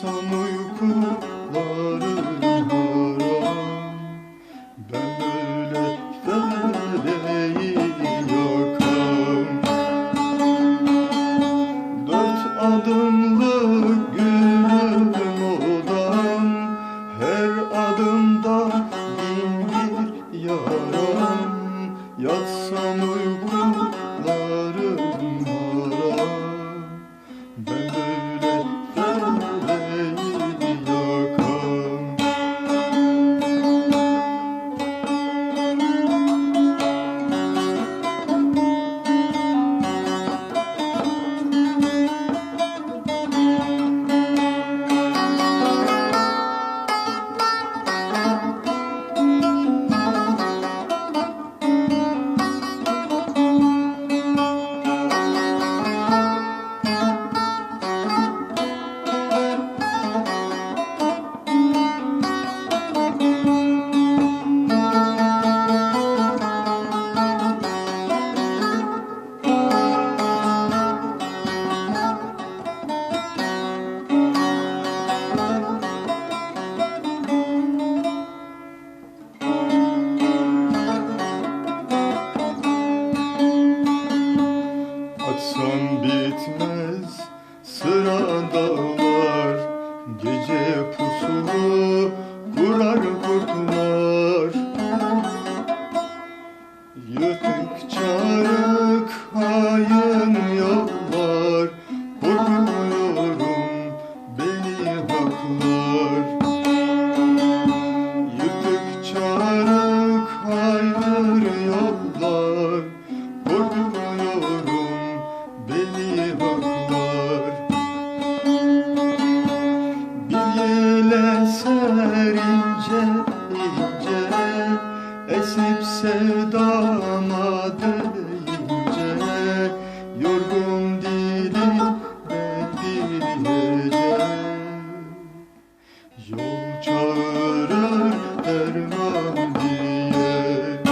son uykuları etme. Esip sevdama deyince Yorgun ne diyecek Yol çağırır derman diye.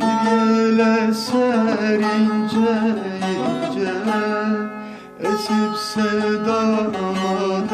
Bir yele serince ince Esip sevdamadı